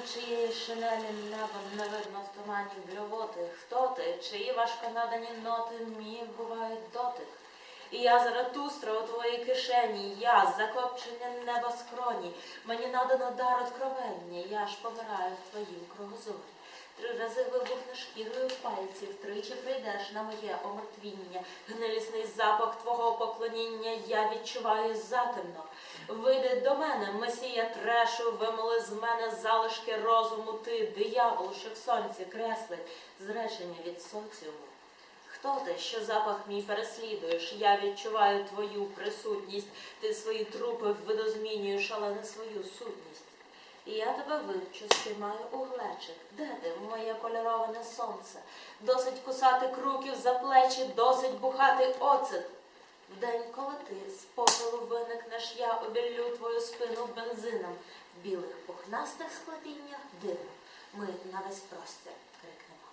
чиєї шинелі небом не видно в тумані блювоти. Хто ти? Чиї важко надані ноти мій бувають дотик? І я заратустра у твоїй кишені, я закопчення неба скроні. Мені надано дар откровення, я ж помираю в твоїм кругозорі. Три рази вибухнеш шкірою пальців, тричі прийдеш на моє омертвіння. Гнилісний запах твого поклоніння я відчуваю затемно. Вийди до мене, месія трешу, вимоли з мене залишки розуму, ти, диявол, що в сонці креслить, зречення від соціуму. Хто ти, що запах мій переслідуєш? Я відчуваю твою присутність, ти свої трупи видозмінюєш, але не свою сутність. Тебе вивчу, спіймаю у глечик. Де ти, моє кольороване сонце? Досить кусати круків за плечі, досить бухати оцет. Вдень, коли ти з попелу виникнеш, я обіллю твою спину бензином. В білих пухнастих склепіннях диму. Ми на весь простір крикнемо.